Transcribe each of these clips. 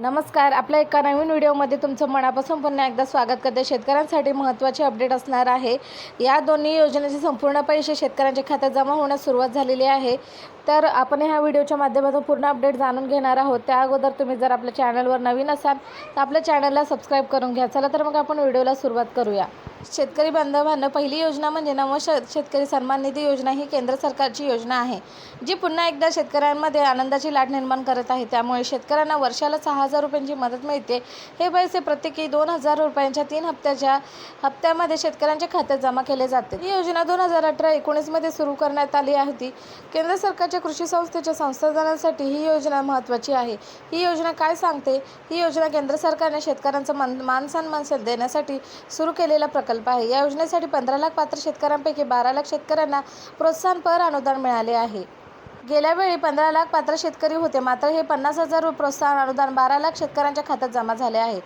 नमस्कार. आपल्या एका नवीन व्हिडिओमध्ये तुमचं मनापासून पुन्हा एकदा स्वागत करते. शेतकऱ्यांसाठी महत्त्वाचे अपडेट असणार आहे. या दोन्ही योजनेचे संपूर्ण पैसे शेतकऱ्यांच्या खात्यात जमा होण्यास सुरुवात झालेली आहे. तर आपण ह्या व्हिडिओच्या माध्यमातून पूर्ण अपडेट जाणून घेणार आहोत. त्या अगोदर तुम्ही जर आपल्या चॅनलवर नवीन असाल तर आपल्या चॅनलला सबस्क्राईब करून घ्या. चला तर मग आपण व्हिडिओला सुरुवात करूया. शेतकरी बांधवांना पहिली योजना म्हणजे नव श शेतकरी सन्मान निधी योजना ही केंद्र सरकारची योजना आहे जी पुन्हा एकदा शेतकऱ्यांमध्ये आनंदाची लाट निर्माण करत आहे. त्यामुळे शेतकऱ्यांना वर्षाला सहा हजार रुपयांची मदत मिळते. हे पैसे प्रत्येकी दोन हजार रुपयांच्या तीन हप्त्याच्या हप्त्यामध्ये शेतकऱ्यांच्या खात्यात जमा केले जाते. ही योजना दोन हजार अठरा एकोणीसमध्ये सुरू करण्यात आली होती. केंद्र सरकारच्या कृषी संस्थेच्या संसाधनांसाठी ही योजना महत्त्वाची आहे. ही योजना काय सांगते? ही योजना केंद्र सरकारने शेतकऱ्यांचा मान मान सन्मान देण्यासाठी सुरू केलेला प्रकल्प आहे. या योजनेसाठी पंधरा लाख पात्र शेतकऱ्यांपैकी बारा लाख शेतकऱ्यांना प्रोत्साहनपर अनुदान मिळाले आहे. गेल्या वेळी पंधरा लाख पात्र शेतकरी होते. मात्र हे पन्नास हजार प्रोत्साहन अनुदान बारा लाख शेतकऱ्यांच्या खात्यात जमा झाले आहे.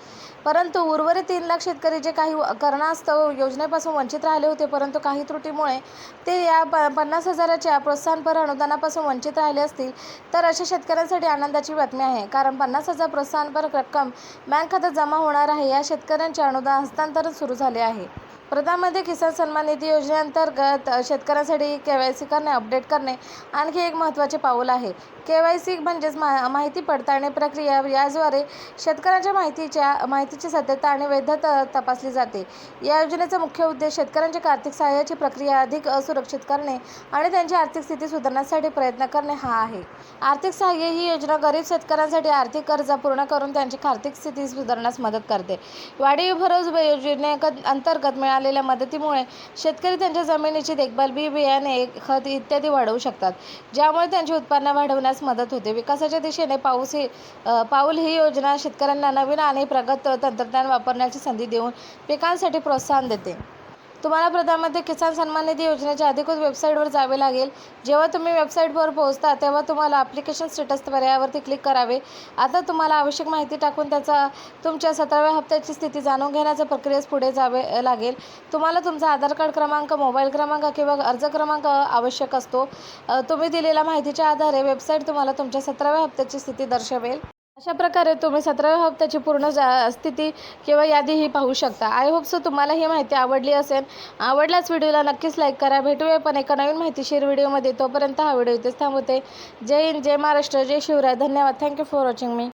परंतु उर्वरित तीन लाख शेतकरी जे काही कारणास्तव योजनेपासून वंचित राहिले होते परंतु काही त्रुटीमुळे ते या प पन्नास हजाराच्या प्रोत्साहनपर अनुदानापासून वंचित राहिले असतील तर अशा शेतकऱ्यांसाठी आनंदाची बातमी आहे. कारण पन्नास हजार प्रोत्साहनपर रक्कम बँक खात्यात जमा होणार आहे या शेतकऱ्यांचे अनुदान हस्तांतरण सुरू झाले आहे. प्रधानमंत्री किसान सन्मान निधी योजनेअंतर्गत शेतकऱ्यांसाठी के वाय सी करणे अपडेट करणे आणखी एक महत्त्वाचे पाऊल आहे. के वाय सी म्हणजेच मा माहिती पडताळणी प्रक्रिया याद्वारे शेतकऱ्यांच्या माहितीच्या माहितीची सत्यता आणि वैधता तपासली जाते. या योजनेचा मुख्य उद्देश शेतकऱ्यांच्या आर्थिक सहाय्याची प्रक्रिया अधिक सुरक्षित करणे आणि त्यांची आर्थिक स्थिती सुधारण्यासाठी प्रयत्न करणे हा आहे. आर्थिक सहाय्य ही योजना गरीब शेतकऱ्यांसाठी आर्थिक कर्जा पूर्ण करून त्यांची आर्थिक स्थिती सुधारण्यास मदत करते. वाढीव भरोस योजने अंतर्गत मिळालेल्या मदतीमुळे शेतकरी त्यांच्या जमिनीची देखभाल बी बियाणे खत इत्यादी वाढवू शकतात ज्यामुळे त्यांचे उत्पन्न वाढवण्यास मदत होते. विकासाच्या दिशेने पाऊस ही पाऊल ही योजना शेतकऱ्यांना नवीन आणि प्रगत तंत्रज्ञान वापरण्याची संधी देऊन पिकांसाठी प्रोत्साहन देते. तुम्हाला प्रधानमंत्री किसान सन्मान निधी योजनेच्या अधिकृत वेबसाईटवर जावे लागेल. जेव्हा तुम्ही वेबसाईटवर पोहोचता तेव्हा तुम्हाला ॲप्लिकेशन स्टेटस पर्यायावरती क्लिक करावे. आता तुम्हाला आवश्यक माहिती टाकून त्याचा तुमच्या सतराव्या हप्त्याची स्थिती जाणून घेण्याच्या प्रक्रियेस पुढे जावे लागेल. तुम्हाला तुमचा आधार कार्ड क्रमांक मोबाईल क्रमांक किंवा अर्ज क्रमांक आवश्यक असतो. तुम्ही दिलेल्या माहितीच्या आधारे वेबसाईट तुम्हाला तुमच्या सतराव्या हप्त्याची स्थिती दर्शवेल. अशा प्रकारे तुम्ही सतराव्या हप्त्याची हो, पूर्ण जा स्थिती किंवा यादीही पाहू शकता. आय होप सो तुम्हाला ही माहिती आवडली असेल. आवडल्याच व्हिडिओला नक्कीच लाईक करा. भेटूया पण एका नवीन माहितीशीर व्हिडिओमध्ये. तोपर्यंत हा व्हिडिओ इथेच थांबवते. जय हिंद जय महाराष्ट्र जय शिवराय. धन्यवाद. Thank you for watching me